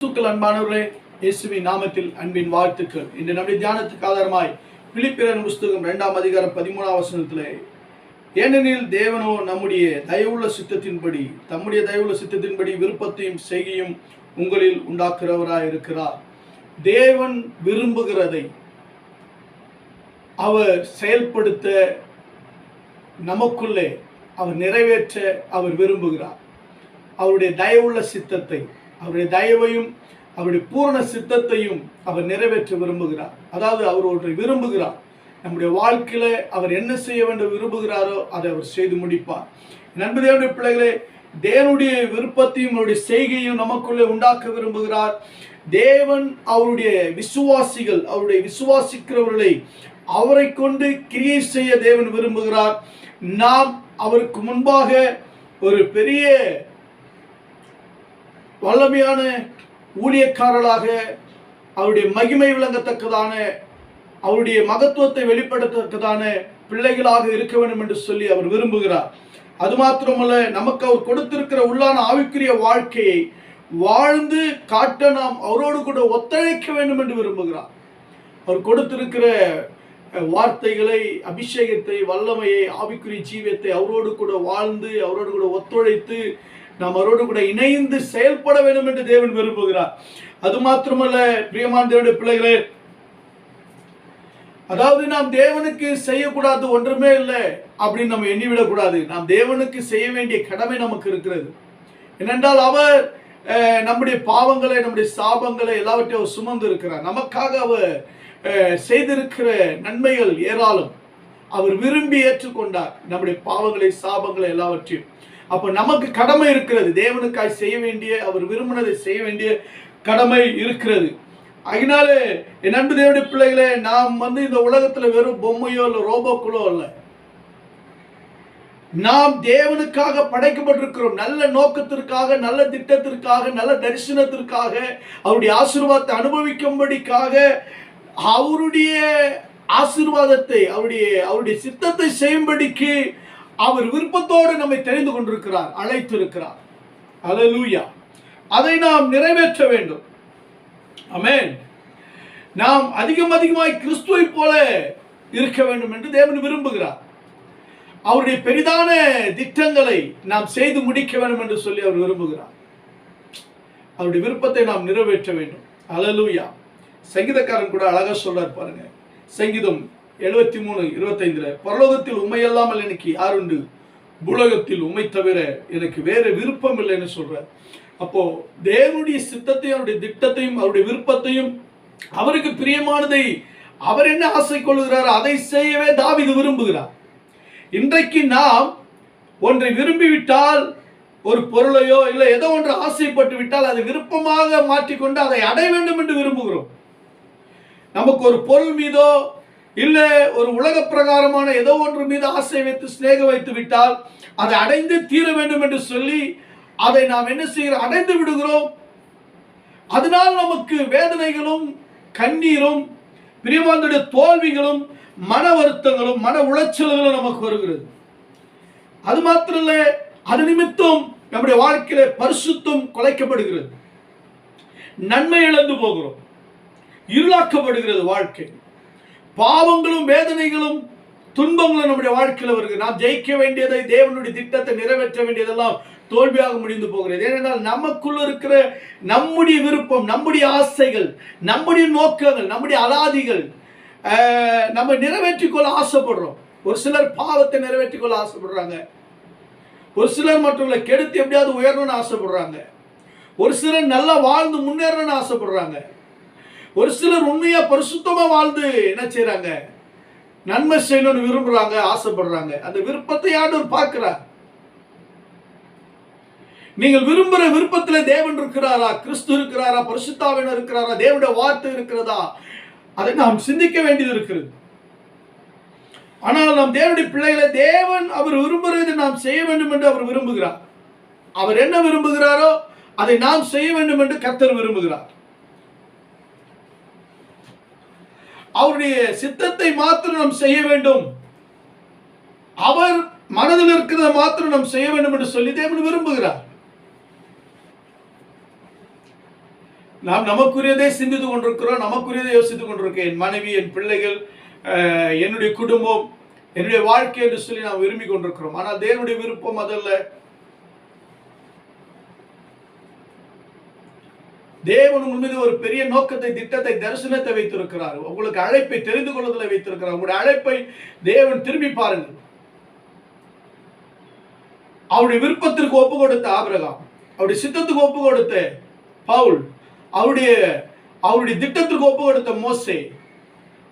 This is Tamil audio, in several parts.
கிறிஸ்துக்கள் அன்பானவர்களே இயேசுவின் நாமத்தில் அன்பின் வாழ்த்துக்கள். இன்று நம்முடைய தியானத்துக்கு ஆதாரமாய் பிலிப்பியரின் புஸ்தகம் இரண்டாம் அதிகாரம் பதிமூணாம் வசனத்திலே ஏனெனில் தேவனோ நம்முடைய தயவுள்ள சித்தத்தின்படி தம்முடைய தயவுள்ள சித்தத்தின்படி விருப்பத்தையும் செய்கையும் உங்களில் உண்டாக்குறவராய் இருக்கிறார் தேவன் விரும்புகிறதை அவர் செயல்படுத்த நமக்குள்ளே அவர் நிறைவேற்ற அவர் விரும்புகிறார். அவருடைய தயவுள்ள சித்தத்தை அவருடைய தயவையும் அவருடைய பூரண சித்தத்தையும் அவர் நிறைவேற்ற விரும்புகிறார். அதாவது அவர் ஒன்றை விரும்புகிறார். நம்முடைய வாழ்க்கையில அவர் என்ன செய்ய வேண்டும் விரும்புகிறாரோ அதை அவர் செய்து முடிப்பார். நண்பு பிள்ளைகளே தேவனுடைய விருப்பத்தையும் அவருடைய செய்கையும் நமக்குள்ளே உண்டாக்க விரும்புகிறார். தேவன் அவருடைய விசுவாசிகள் அவருடைய விசுவாசிக்கிறவர்களை அவரை கொண்டு கிரியை செய்ய தேவன் விரும்புகிறார். நாம் அவருக்கு முன்பாக ஒரு பெரிய வல்லமையான ஊழியக்காரர்களாக அவருடைய மகிமை விளங்கத்தக்கதான அவருடைய மகத்துவத்தை வெளிப்படுத்தத்தக்கதான பிள்ளைகளாக இருக்க வேண்டும் என்று சொல்லி அவர் விரும்புகிறார். அது மாத்திரமல்ல நமக்கு அவர் கொடுத்திருக்கிற உள்ளான ஆவிக்குரிய வாழ்க்கையை வாழ்ந்து காட்ட நாம் அவரோடு கூட ஒத்துழைக்க வேண்டும் என்று விரும்புகிறார். அவர் கொடுத்திருக்கிற வார்த்தைகளை அபிஷேகத்தை வல்லமையை ஆவிக்குரிய ஜீவியத்தை அவரோடு கூட வாழ்ந்து அவரோடு கூட ஒத்துழைத்து நாம் அவரோடு கூட இணைந்து செயல்பட வேண்டும் என்று தேவன் விரும்புகிறார். அது மாத்திரமல்ல பிரியமான தேவனுடைய பிள்ளைகளே அதாவது நாம் தேவனுக்கு செய்யக்கூடாது ஒன்றுமே இல்லை அப்படின்னு நம்ம எண்ணிவிடக்கூடாது. நாம் தேவனுக்கு செய்ய வேண்டிய கடமை நமக்கு இருக்கிறது. ஏனென்றால் அவர் அஹ், நம்முடைய பாவங்களை நம்முடைய சாபங்களை எல்லாவற்றையும் அவர் சுமந்து இருக்கிறார். நமக்காக அவர் செய்திருக்கிற நன்மைகள் ஏராளம். அவர் விரும்பி ஏற்றுக்கொண்டார். நம்முடைய பாவங்களை சாபங்களை எல்லாவற்றையும். அப்ப நமக்கு கடமை இருக்கிறது. தேவனுக்காய் செய்ய வேண்டிய அவர் விரும்பினதை செய்ய வேண்டிய கடமை இருக்கிறது. அதனால என் அன்பு தேவனுடைய பிள்ளைகளே நாம் வந்து இந்த உலகத்துல வெறும் பொம்மையோ இல்லை ரோபோக்களோ இல்லை. நாம் தேவனுக்காக படைக்கப்பட்டிருக்கிறோம். நல்ல நோக்கத்திற்காக நல்ல திட்டத்திற்காக நல்ல தரிசனத்திற்காக அவருடைய ஆசீர்வாதத்தை அனுபவிக்கும்படிக்காக அவருடைய ஆசீர்வாதத்தை அவருடைய அவருடைய சித்தத்தை செய்யும்படிக்கு அவர் விருப்பத்தோடு நம்மை தெரிந்து கொண்டிருக்கிறார் அழைத்திருக்கிறார். அலலூயா அதை நாம் நிறைவேற்ற வேண்டும். அமேன் நாம் அதிகம் அதிகமாய் கிறிஸ்துவை போல இருக்க வேண்டும் என்று தேவன் விரும்புகிறார். அவருடைய பெரிதான திட்டங்களை நாம் செய்து முடிக்க வேண்டும் என்று சொல்லி அவர் விரும்புகிறார். அவருடைய விருப்பத்தை நாம் நிறைவேற்ற வேண்டும். அலலூயா சங்கீதக்காரன் கூட அழகாக சொல்றார் பாருங்க. சங்கீதம் எழுபத்தி மூணு இருபத்தைந்துல பரலோகத்தில் உண்மையல்லாமல் எனக்கு யார் உண்டு? புலகத்தில் உண்மை தவிர எனக்கு வேற விருப்பம் இல்லைன்னு சொல்றார் அப்போ தேவனுடைய சித்தத்தையும் அவருடைய திட்டத்தையும் அவருடைய விருப்பத்தையும் அவருக்கு பிரியமானதை அவர் என்ன ஆசை கொள்கிறார் அதை செய்யவே தாவிது விரும்புகிறார். இன்றைக்கு நாம் ஒன்றை விரும்பிவிட்டால் ஒரு பொருளையோ இல்லை ஏதோ ஒன்று ஆசைப்பட்டு விட்டால் அதை விருப்பமாக மாற்றிக்கொண்டு அதை அடைய வேண்டும் என்று விரும்புகிறோம். நமக்கு ஒரு பொருள் மீதோ இல்லை ஒரு உலக பிரகாரமான ஏதோ ஒன்று மீது ஆசை வைத்து சிநேக வைத்து விட்டால் அதை அடைந்து தீர வேண்டும் என்று சொல்லி அதை நாம் என்ன செய்கிறோம்? அடைந்து விடுகிறோம். அதனால் நமக்கு வேதனைகளும் கண்ணீரும் பிரியமானுடைய தோல்விகளும் மன வருத்தங்களும் மன உளைச்சல்களும் நமக்கு வருகிறது. அது மாத்திரம் இல்ல அது நிமித்தம் நம்முடைய வாழ்க்கையில பரிசுத்தம் குலைக்கப்படுகிறது. நன்மை இழந்து போகிறோம். இருளாக்கப்படுகிறது வாழ்க்கை. பாவங்களும் வேதனைகளும் துன்பங்களும் நம்முடைய வாழ்க்கையில் வருது. நாம் ஜெயிக்க வேண்டியதை தேவனுடைய திட்டத்தை நிறைவேற்ற வேண்டியதெல்லாம் தோல்வியாக முடிந்து போகிறது. ஏனென்றால் நமக்குள்ள இருக்கிற நம்முடைய விருப்பம் நம்முடைய ஆசைகள் நம்முடைய நோக்கங்கள் நம்முடைய அலாதிகள் நம்ம நிறைவேற்றிக்கொள்ள ஆசைப்படுறோம். ஒரு சிலர் பாவத்தை நிறைவேற்றிக்கொள்ள ஆசைப்படுறாங்க. ஒரு சிலர் மற்றவங்களை கெடுத்து எப்படியாவது உயரணும்னு ஆசைப்படுறாங்க. ஒரு சிலர் நல்லா வாழ்ந்து முன்னேறணும்னு ஆசைப்படுறாங்க. ஒரு சிலர் உண்மையா பரிசுத்தமா வாழ்ந்து என்ன செய்யறாங்க நன்மை செய்யணும்னு விரும்புறாங்க ஆசைப்படுறாங்க. அந்த விருப்பத்தை ஆண்டவர் பார்க்கிறார். நீங்கள் விரும்புகிற விருப்பத்தில் தேவன் இருக்கிறாரா? கிறிஸ்து இருக்கிறாரா? பரிசுத்தாவினர் இருக்கிறாரா? தேவனுடைய வார்த்தை இருக்கிறதா? அதை நாம் சிந்திக்க வேண்டியது இருக்கிறது. ஆனால் நாம் தேவனுடைய பிள்ளைகளை தேவன் அவர் விரும்புகிறது நாம் செய்ய வேண்டும் என்று அவர் விரும்புகிறார். அவர் என்ன விரும்புகிறாரோ அதை நாம் செய்ய வேண்டும் என்று கத்தர் விரும்புகிறார். அவருடைய சித்தத்தை மாத்திரம் நாம் செய்ய வேண்டும். அவர் மனதில் இருக்கிறத மாத்திரம் நாம் செய்ய வேண்டும் என்று சொல்லி தேவன் விரும்புகிறார். நாம் நமக்குரியதே சிந்தித்து கொண்டிருக்கிறோம் நமக்குரியதை யோசித்துக் கொண்டிருக்கேன் என் மனைவி என் பிள்ளைகள் அஹ், என்னுடைய குடும்பம் என்னுடைய வாழ்க்கை என்று சொல்லி நாம் விரும்பி கொண்டிருக்கிறோம். ஆனால் தேவனுடைய விருப்பம் அதல்ல தேவன் உங்கள் மீது ஒரு பெரிய நோக்கத்தை திட்டத்தை தரிசனத்தை வைத்திருக்கிறார். உங்களுக்கு அழைப்பை தெரிந்து கொள்வதில் வைத்திருக்கிறார். உங்களுடைய அழைப்பை தேவன் திரும்பி பாருங்கள். அவருடைய விருப்பத்திற்கு ஒப்பு கொடுத்த ஆபிரகாம் அவருடைய சித்தத்துக்கு ஒப்பு கொடுத்த பவுல் அவருடைய அவருடைய திட்டத்திற்கு ஒப்பு கொடுத்த மோசே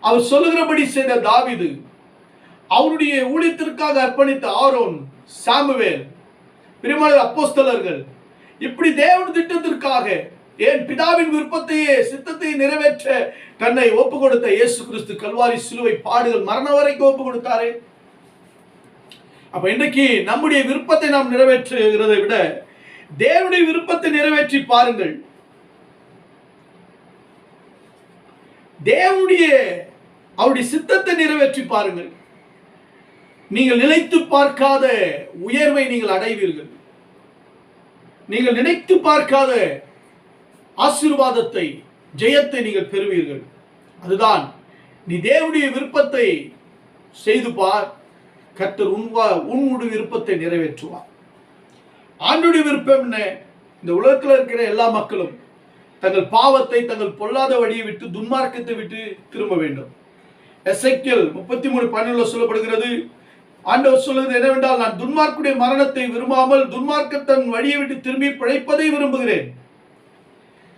அவர் சொல்லுகிறபடி செய்த தாவிது அவருடைய ஊழியத்திற்காக அர்ப்பணித்த ஆரோன் சாமுவேல் பிரிமான அப்போஸ்தலர்கள் இப்படி தேவன் திட்டத்திற்காக ஏன் பிதாவின் விருப்பத்தையே சித்தத்தையே நிறைவேற்ற தன்னை ஒப்பு கொடுத்த இயேசு கிறிஸ்து கல்வாரி சிலுவை பாடுகள் மரணம் வரைக்கும் ஒப்பு கொடுத்தாரே அப்ப இன்றைக்கு நம்முடைய விருப்பத்தை நாம் நிறைவேற்றுகிறதை விட தேவனுடைய விருப்பத்தை நிறைவேற்றி பாருங்கள். தேவனுடைய அவருடைய சித்தத்தை நிறைவேற்றி பாருங்கள். நீங்கள் நினைத்து பார்க்காத உயர்வை நீங்கள் அடைவீர்கள். நீங்கள் நினைத்து பார்க்காத ஆசீர்வாதத்தை ஜெயத்தை நீங்கள் பெறுவீர்கள். அதுதான் நீ தேவனுடைய விருப்பத்தை செய்து பார். கர்த்தர் உன்வா உன்னுடைய விருப்பத்தை நிறைவேற்றுவார். ஆண்டுடைய விருப்பம் என்ன? இந்த உலகத்தில் இருக்கிற எல்லா மக்களும் தங்கள் பாவத்தை தங்கள் பொல்லாத வழியை விட்டு துன்மார்க்கத்தை விட்டு திரும்ப வேண்டும். எசைக்கியல் முப்பத்தி மூணு பன்னெண்டுல சொல்லப்படுகிறது ஆண்டவர் சொல்லுகிறது என்னவென்றால் நான் துன்மார்க்குடைய மரணத்தை விரும்பாமல் துன்மார்க்கத்தன் வழியை விட்டு திரும்பி பிழைப்பதை விரும்புகிறேன்.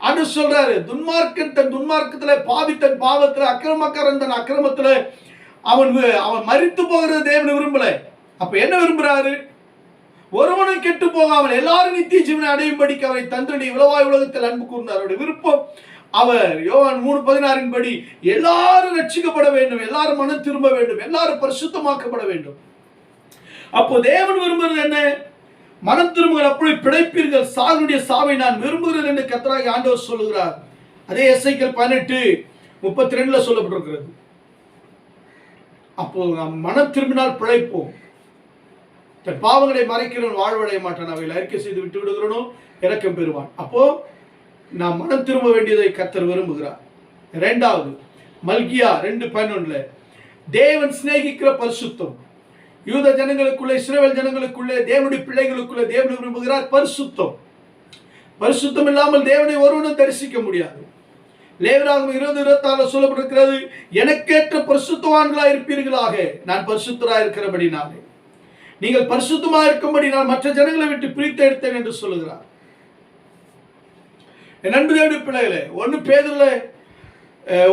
ஆண்டவர் சொல்றாரு துன்மார்க்கன் தன் துன்மார்க்கத்துல பாவி தன் பாவத்துல அக்கிரமக்காரன் தன் அக்கிரமத்துல அவன் அவன் மறித்து போகிறது தேவன் விரும்பல. அப்ப என்ன விரும்புறாரு? ஒருவனும் கெட்டு போகாமல் எல்லாரும் நித்திய ஜீவனை அடையும்படிக்கு அவரை தந்தனி உலவாய் உலகத்தில் அன்பு கூர்ந்தார். அவருடைய விருப்பம் அவர் யோவான் மூணு பதினாறின் படி எல்லாரும் ரட்சிக்கப்பட வேண்டும் எல்லாரும் மனம் திரும்ப வேண்டும் எல்லாரும் பரிசுத்தமாக்கப்பட வேண்டும். அப்போ தேவன் விரும்புறது என்ன? மனம் திரும்புகிற அப்படி பிழைப்பீர்கள். சாகனுடைய சாவை நான் விரும்புகிறேன் என்று கத்தராகி ஆண்டவர் சொல்லுகிறார். அதே எஸ்ஐக்கள் பதினெட்டு முப்பத்தி ரெண்டுல சொல்லப்பட்டிருக்கிறது. அப்போ நாம் மனம் திரும்பினால் பிழைப்போம். தன் பாவங்களை மறைக்கிறவன் வாழ்வடைய மாட்டான். அவையில் அறிக்கை செய்து விட்டு விடுகிறனோ? இறக்கம் பெறுவான். அப்போ நாம் மனம் திரும்ப வேண்டியதை கத்தர் விரும்புகிறார். இரண்டாவது மல்கியா ரெண்டு பதினொன்னுல தேவன் சிநேகிக்கிற பரிசுத்தம். யூத ஜனங்களுக்குள்ளே இஸ்ரவேல் ஜனங்களுக்குள்ளே தேவனுடைய பிள்ளைகளுக்குள்ளே தேவனை விரும்புகிறார் பரிசுத்தம். பரிசுத்தம் இல்லாமல் தேவனை ஒருவனும் தரிசிக்க முடியாது. லேவராகும் இருபது இருபத்தாறுல சொல்லப்பட்டிருக்கிறது எனக்கேற்ற பரிசுத்தவான்களா இருப்பீர்களாக நான் பரிசுத்தரா இருக்கிறபடினாலே. நீங்கள் பரிசுத்தமா இருக்கும்படி நான் மற்ற ஜனங்களை விட்டு பிரித்து எடுத்தேன் என்று சொல்லுகிறார். என் அன்பு தேவனுடைய பிள்ளைகளே ஒன்று பேதில்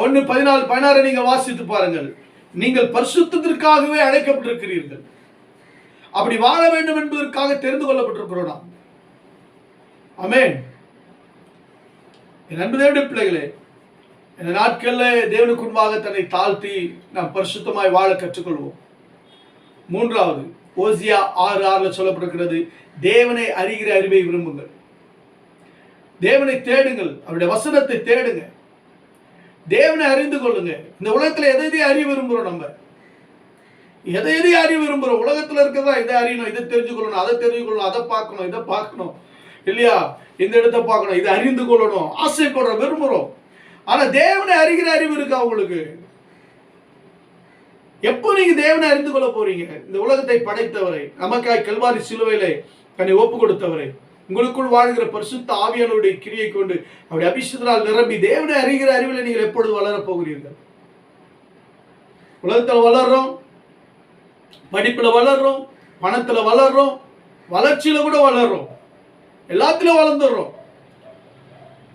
ஒன்று பதினாலு பதினாறு நீங்க வாசித்து பாருங்கள். நீங்கள் பரிசுத்திற்காகவே அழைக்கப்பட்டிருக்கிறீர்கள். அப்படி வாழ வேண்டும் என்பதற்காக தெரிந்து கொள்ளப்பட்டிருக்கிறோம் நாம். ஆமென். என் அன்பு தேவனுடைய பிள்ளைகளே இந்த நாட்களில் தேவனுக்கு முன்பாக தன்னை தாழ்த்தி நாம் பரிசுத்தமாய் வாழ கற்றுக்கொள்வோம். மூன்றாவது ஓசியா ஆறு ஆறுல சொல்லப்பட்டிருக்கிறது தேவனை அறிகிற அறிவை விரும்புங்கள். தேவனை தேடுங்கள். அவருடைய வசனத்தை தேடுங்கள் தேவனை அறிந்து கொள்ளுங்க. இந்த உலகத்துல எதை எதையும் அறிய விரும்புறோம் நம்ம? எதை எதையும் அறிய விரும்புறோம்? உலகத்துல இருக்கிறதா இதை அறியணும் இதை தெரிஞ்சுக்கொள்ளணும் அதை தெரிஞ்சுக்கொள்ளணும் அதை பார்க்கணும் இதை பார்க்கணும். இல்லையா? இந்த இடத்தை பார்க்கணும் இதை அறிந்து கொள்ளணும் ஆசைப்படுறோம் விரும்புறோம். ஆனா தேவனை அறிகிற அறிவு இருக்கா உங்களுக்கு? எப்போ நீங்க தேவனை அறிந்து கொள்ள போறீங்க? இந்த உலகத்தை படைத்தவரை நமக்காய் கல்வாரி சிலுவையிலே தன்னை ஒப்பு கொடுத்தவரை. உங்களுக்குள் வாழ்கிற பரிசுத்த ஆவியானவருடைய கிரியை கொண்டு அப்படி அபிஷேகத்தால் நிரம்பி தேவனை அறிகிற அறிவில் நீங்கள் எப்பொழுது வளரப் போகிறீர்கள்? உலகத்தில் வளர்றோம் படிப்புல வளர்றோம் பணத்துல வளர்றோம் வளர்ச்சியில கூட வளர்றோம். எல்லாத்திலும் வளர்ந்துடுறோம்.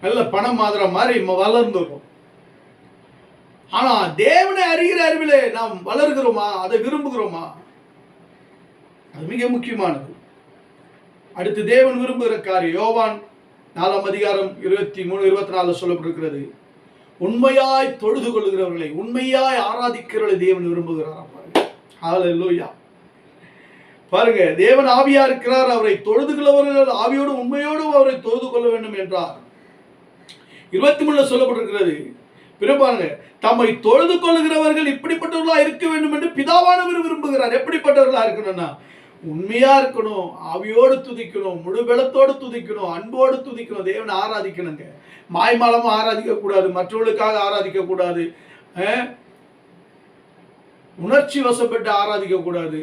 நல்ல பணம் மாதிரி மாதிரி வளர்ந்துடுறோம். ஆனா தேவனை அறிகிற அறிவிலே நாம் வளர்கிறோமா? அதை விரும்புகிறோமா? அது மிக முக்கியமானது. அடுத்து தேவன் விரும்புகிற காரியம் யோவான் நாலாம் அதிகாரம் இருபத்தி மூணு இருபத்தி நாலுல சொல்லப்பட்டிருக்கிறது உண்மையாய் தொழுது கொள்கிறவர்களை உண்மையாய் ஆராதிக்கிறவர்களை தேவன் விரும்புகிறாராம் பாருங்க. பாருங்க தேவன் ஆவியா இருக்கிறார் அவரை தொழுது கொள்ளவர்கள் ஆவியோடு உண்மையோடும் அவரை தொழுது கொள்ள வேண்டும் என்றார். இருபத்தி மூணுல சொல்லப்பட்டிருக்கிறது பிறகு பாருங்க தம்மை தொழுது கொள்கிறவர்கள் இப்படிப்பட்டவர்களா இருக்க வேண்டும் என்று பிதாவானவர் விரும்புகிறார். எப்படிப்பட்டவர்களா இருக்கணும்னா உண்மையா இருக்கணும் ஆவியோடு துதிக்கணும் முழு பலத்தோடு துதிக்கணும் அன்போடு துதிக்கணும் தேவனை ஆராதிக்கணுங்க. மாய்மாலமும் ஆராதிக்க கூடாது மற்றவர்களுக்காக ஆராதிக்க கூடாது அஹ், உணர்ச்சி வசப்பட்டு ஆராதிக்க கூடாது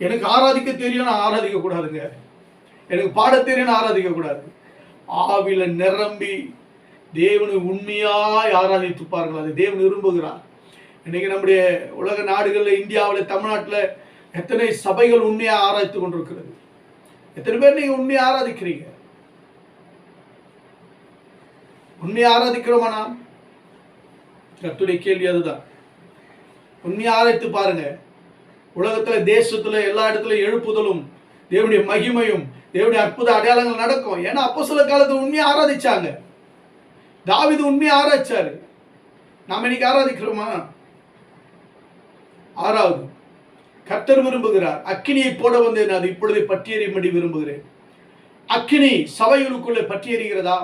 எனக்கு ஆராதிக்க தெரியும் நான் ஆராதிக்க கூடாதுங்க எனக்கு பாட தெரியும் ஆராதிக்க கூடாது ஆவில நிரம்பி தேவனை உண்மையாய் ஆராதித்து பாருங்கள். அது தேவன் விரும்புகிறார். இன்னைக்கு நம்முடைய உலக நாடுகளில் இந்தியாவில் தமிழ்நாட்டில் எத்தனை சபைகள் உண்மையாக ஆராய்த்து கொண்டிருக்கிறது? எத்தனை பேர் நீங்க உண்மையை ஆராதிக்கிறீங்க? உண்மையை ஆராதிக்கிறோமா நாம்? கத்துடைய கேள்வி அதுதான். உண்மையை ஆராய்த்து பாருங்க. உலகத்துல தேசத்துல எல்லா இடத்துலையும் எழுப்புதலும் தேவனுடைய மகிமையும் தேவனுடைய அற்புத அடையாளங்கள் நடக்கும். ஏன்னா அப்போ சில காலத்தில் உண்மையை ஆராதிச்சாங்க. தாவிது உண்மையை ஆராய்ச்சாரு. நாம் இன்னைக்கு ஆராதிக்கிறோமா? ஆறாவது கர்த்தர் விரும்புகிறார். அக்கினியை போட வந்தேன் அது இப்பொழுதே பற்றியறியும்படி விரும்புகிறேன். அக்கினி சபைகளுக்குள்ளே பற்றியறிகிறதா?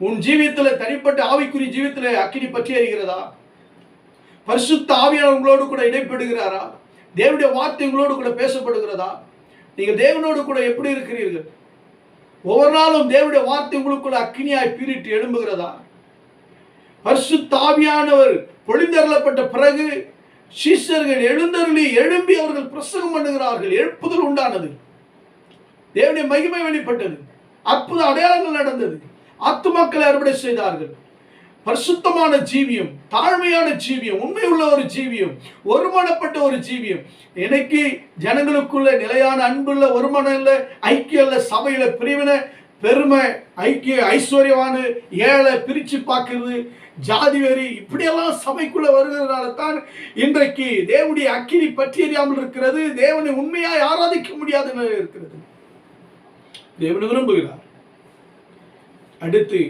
உன் ஜீவியத்தில் தனிப்பட்ட ஆவிக்குரிய ஜீவியத்தில் அக்கினி பற்றியறிகிறதா? பரிசுத்த ஆவியானவர் உங்களோடு கூட இடைப்படுகிறாரா தேவனுடைய வார்த்தை உங்களோடு கூட பேசப்படுகிறதா? நீங்கள் தேவனோடு கூட எப்படி இருக்கிறீர்கள்? ஒவ்வொரு நாளும் தேவனுடைய வார்த்தை உங்களுக்குள்ள அக்கினியாய் பீரிட்டு எழும்புகிறதா? பரிசுத்த ஆவியானவர் பொழிந்தரலப்பட்ட பிறகு சீஷர்கள் எழுந்தருளி எழும்பி அவர்கள் பிரசங்கம் பண்ணுகிறார்கள். எழுப்புதல் உண்டானது. தேவனுடைய மகிமை வெளிப்பட்டது. அற்புத அடையாளங்கள் நடந்தது. ஆத்துமாக்களை அறுவடை செய்தார்கள். பரிசுத்தமான ஜீவியம் தாழ்மையான ஜீவியம் உண்மை உள்ள ஒரு ஜீவியம் ஒருமனப்பட்ட ஒரு ஜீவியம். இன்னைக்கு ஜனங்களுக்குள்ள நிலையான அன்புள்ள ஒருமனம் இல்ல ஐக்கியம் இல்லை சபையில பிரிவினை பெருமை ஐக்கிய ஐஸ்வர்யமான ஏழை பிரிச்சு பார்க்கறது. ஜாதி வெறி இப்படியெல்லாம் சபைக்குள்ள வருகிறதுனால தான் இன்றைக்கு தேவனுடைய அக்கினி பற்றி எறியாமல் இருக்கிறது தேவனை உண்மையாய் ஆராதிக்க முடியாத நிலை இருக்கிறது. தேவனை விரும்புகிறார். அடுத்து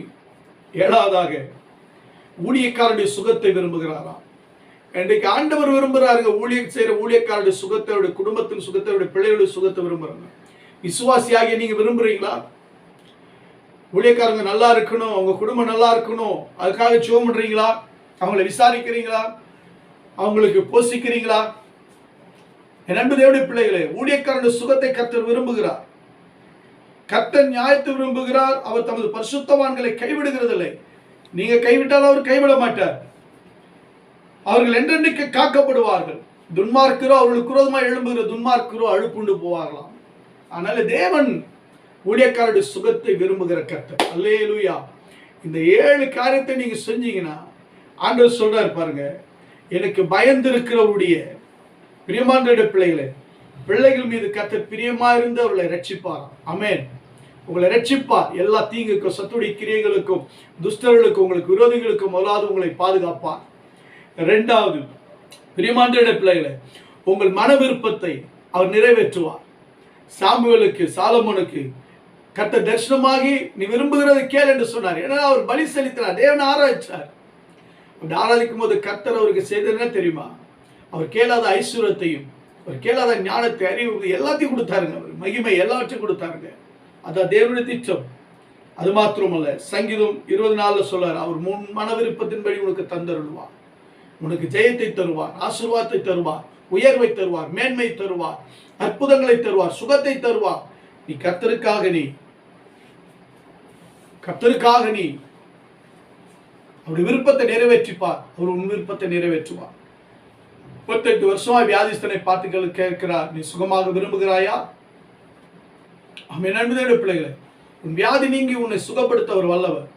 ஏழாவதாக ஊழியக்காரனுடைய சுகத்தை விரும்புகிறாராம். இன்றைக்கு ஆண்டவர் விரும்புகிறாருங்க ஊழியர் செய்யற ஊழியக்காரனுடைய சுகத்தை குடும்பத்தின் சுகத்தை பிள்ளைகளுடைய சுகத்தை விரும்புறாங்க விசுவாசியாகிய நீங்க விரும்புறீங்களா? ஊழியக்காரங்க நல்லா இருக்கணும் அவங்க குடும்பம் நல்லா இருக்கணும் அதுக்காக ஜோம் பண்ணுறீங்களா அவங்கள விசாரிக்கிறீங்களா? அவங்களுக்கு போஷிக்கிறீங்களா? என் அன்பு தேவனுடைய பிள்ளைகளே ஊழியக்காரனுடைய சுகத்தை கர்த்தர் விரும்புகிறார். கர்த்தர் நியாயத்தை விரும்புகிறார் அவர் தமது பரிசுத்தவான்களை கைவிடுகிறதில்லை. நீங்க கைவிட்டால் அவர் கைவிட மாட்டார். அவர்கள் என்றென்றைக்கு காக்கப்படுவார்கள். துன்மார்க்கரோ அவர்களுக்கு குரோதமாக எழும்புகிற துன்மார்க்கரோ அழுப்புண்டு போவார்களாம். அதனால தேவன் ஊழியக்காரருடைய சுகத்தை விரும்புகிற கர்த்தர். அல்லேலூயா. இந்த ஏழு காரியத்தை நீங்க செஞ்சீங்கன்னா ஆண்டவர் சொல்றார் பாருங்க எனக்கு பயந்திருக்கிறவருடைய பிரியமான பிள்ளைகளை பிள்ளைகள் மீது கத்த பிரியமா இருந்து அவர்களை ரட்சிப்பார் அமேன் உங்களை ரட்சிப்பார் எல்லா தீங்குக்கும் சத்துடைய கிரியைகளுக்கும் துஷ்டர்களுக்கும் உங்களுக்கு விரோதிகளுக்கும் முதலாவது உங்களை பாதுகாப்பார். ரெண்டாவது பிரியமான பிள்ளைகளை உங்கள் மன விருப்பத்தை அவர் நிறைவேற்றுவார். சாமுவேலுக்கு சாலமோனுக்கு கத்த தரிசனமாகி நீ விரும்புகிறதை கேள் என்று சொன்னார். ஏன்னா அவர் பலி செலுத்தினார். தேவன் ஆராய்ச்சார் அப்படி ஆராதிக்கும் போது கர்த்தர் அவருக்கு செய்தது தெரியுமா? அவர் கேளாத ஐஸ்வரத்தையும் அவர் கேளாத ஞானத்தை அறிவு எல்லாத்தையும் கொடுத்தாருங்க. அவர் மகிமை எல்லாவற்றையும் கொடுத்தாருங்க. அதான் தேவனுடைய திட்டம். அது மாத்திரமல்ல சங்கீதம் இருபது நாளில் சொல்றார் அவர் முன் மன விருப்பத்தின்படி உனக்கு தந்தருள்வார். உனக்கு ஜெயத்தை தருவார் ஆசீர்வாதத்தை தருவார் உயர்வை தருவார் மேன்மை தருவார் அற்புதங்களை தருவார் சுகத்தை தருவார். நீ கத்தருக்காக நீ கத்தருக்காக நீ அவருடைய விருப்பத்தை நிறைவேற்றிப்பார். அவர் உன் விருப்பத்தை நிறைவேற்றுவார். முப்பத்தெட்டு வருஷமா வியாதிஸ்தனை பார்த்து கேட்கிறார். நீ சுகமாக விரும்புகிறாயா? அவன் நண்பதோட பிள்ளைகளை உன் வியாதி நீங்கி உன்னை சுகப்படுத்த ஒரு வல்லவர்.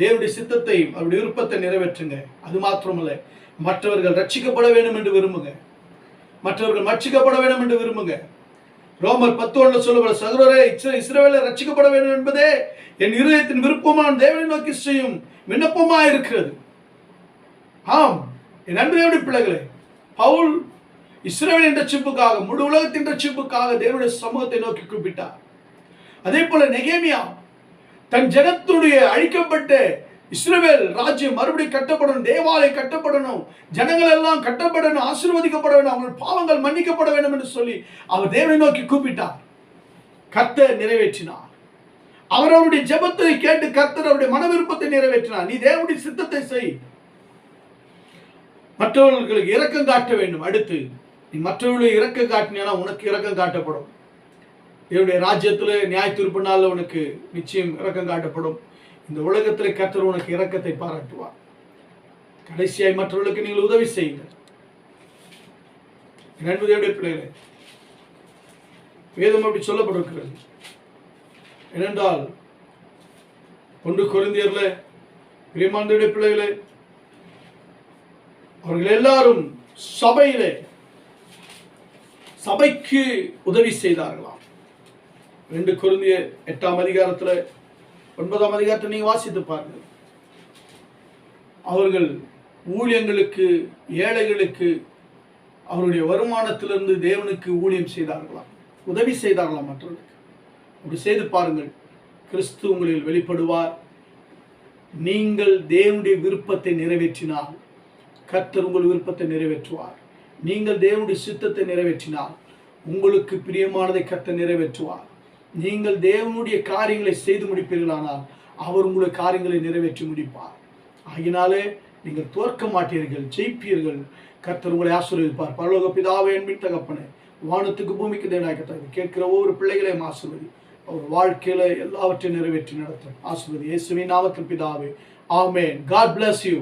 தேவனுடைய சித்தத்தையும் அவருடைய விருப்பத்தை நிறைவேற்றுங்க. அது மாத்திரமல்ல மற்றவர்கள் ரட்சிக்கப்பட வேண்டும் என்று விரும்புங்க. மற்றவர்கள் மட்சிக்கப்பட வேண்டும் என்று விரும்புங்க. ரோமர் பத்து ஒன்று சொல்லுகிற சகோதரே இஸ்ரவேலை ரட்சிக்கப்பட வேண்டும் என்பதே என் இருதயத்தின் விருப்பமான தேவனை நோக்கி செய்யும் விண்ணப்பமா இருக்கிறது ஆம் என் அன்பு பிள்ளைகளே பவுல் இஸ்ரேலின் ரட்சிப்புக்காக முழு உலகத்தின் ரட்சிப்புக்காக தேவனுடைய சமூகத்தை நோக்கி கூப்பிட்டார். அதே போல நெகேமியா தன் ஜனத்துடைய அழிக்கப்பட்ட இஸ்ரேல் ராஜ்யம் மறுபடியும் கட்டப்படணும் தேவாலயம் கட்டப்படணும் ஜனங்கள் எல்லாம் கட்டப்படணும் ஆசீர்வதிக்கப்பட வேண்டும் அவர்கள் பாவங்கள் மன்னிக்கப்பட வேண்டும் என்று சொல்லி அவர் தேவனை நோக்கி கூப்பிட்டார். கர்த்தர் நிறைவேற்றினார். அவர் அவருடைய ஜெபத்தை கேட்டு கர்த்தர் அவருடைய மன விருப்பத்தை நிறைவேற்றினார். நீ தேவனுடைய சித்தத்தை செய். மற்றவர்களுக்கு இரக்கம் காட்ட வேண்டும். அடுத்து நீ மற்றவர்களுக்கு இறக்கம் காட்டினா உனக்கு இறக்கம் காட்டப்படும். என்னுடைய ராஜ்யத்தில் நியாய தீர்ப்பு நாளில் உனக்கு நிச்சயம் இறக்கம் காட்டப்படும். இந்த உலகத்தில் கர்த்தர் உனக்கு இரக்கத்தை பாராட்டுவார். கடைசியாய் மற்றவர்களுக்கு நீங்கள் உதவி செய்யுங்கள். என் பிள்ளைகளே வேதம் அப்படி சொல்லப்பட்டிருக்கிறது. ஏனென்றால் ஒன்று குறைந்தியர்ல பிரியமானதுடைய பிள்ளைகளே அவர்கள் எல்லாரும் சபையிலே சபைக்கு உதவி செய்தார்களாம். ரெண்டு குருந்திய எட்டாம் அதிகாரத்தில் ஒன்பதாம் அதிகாரத்தை நீங்க வாசித்து பாருங்கள். அவர்கள் ஊழியங்களுக்கு ஏழைகளுக்கு அவருடைய வருமானத்திலிருந்து தேவனுக்கு ஊழியம் செய்தார்களாம் உதவி செய்தார்களாம் மற்றவர்களுக்கு? அப்படி செய்து பாருங்கள். கிறிஸ்து உங்களில் வெளிப்படுவார். நீங்கள் தேவனுடைய விருப்பத்தை நிறைவேற்றினால் கர்த்தர் உங்கள் விருப்பத்தை நிறைவேற்றுவார். நீங்கள் தேவனுடைய சித்தத்தை நிறைவேற்றினால் உங்களுக்கு பிரியமானதை கர்த்தர் நிறைவேற்றுவார். நீங்கள் தேவனுடைய காரியங்களை செய்து முடிப்பீர்களானால் அவர் உங்களுடைய காரியங்களை நிறைவேற்றி முடிப்பார். ஆகினாலே நீங்கள் தோற்க மாட்டீர்கள் ஜெயிப்பீர்கள். கர்த்தர் உங்களை ஆசீர்வதிப்பார். பரலோக பிதாவே என்பின் தகப்பனே வானத்துக்கு பூமிக்கு தேனாக்கத்தான் கேட்கிற ஒவ்வொரு பிள்ளைகளையும் ஆசிர்வதி. அவர் வாழ்க்கையில எல்லாவற்றையும் நிறைவேற்றி நடத்தும். ஆசிர்வதி. இயேசுவின் நாமத்தில் பிதாவே. ஆமென். God bless you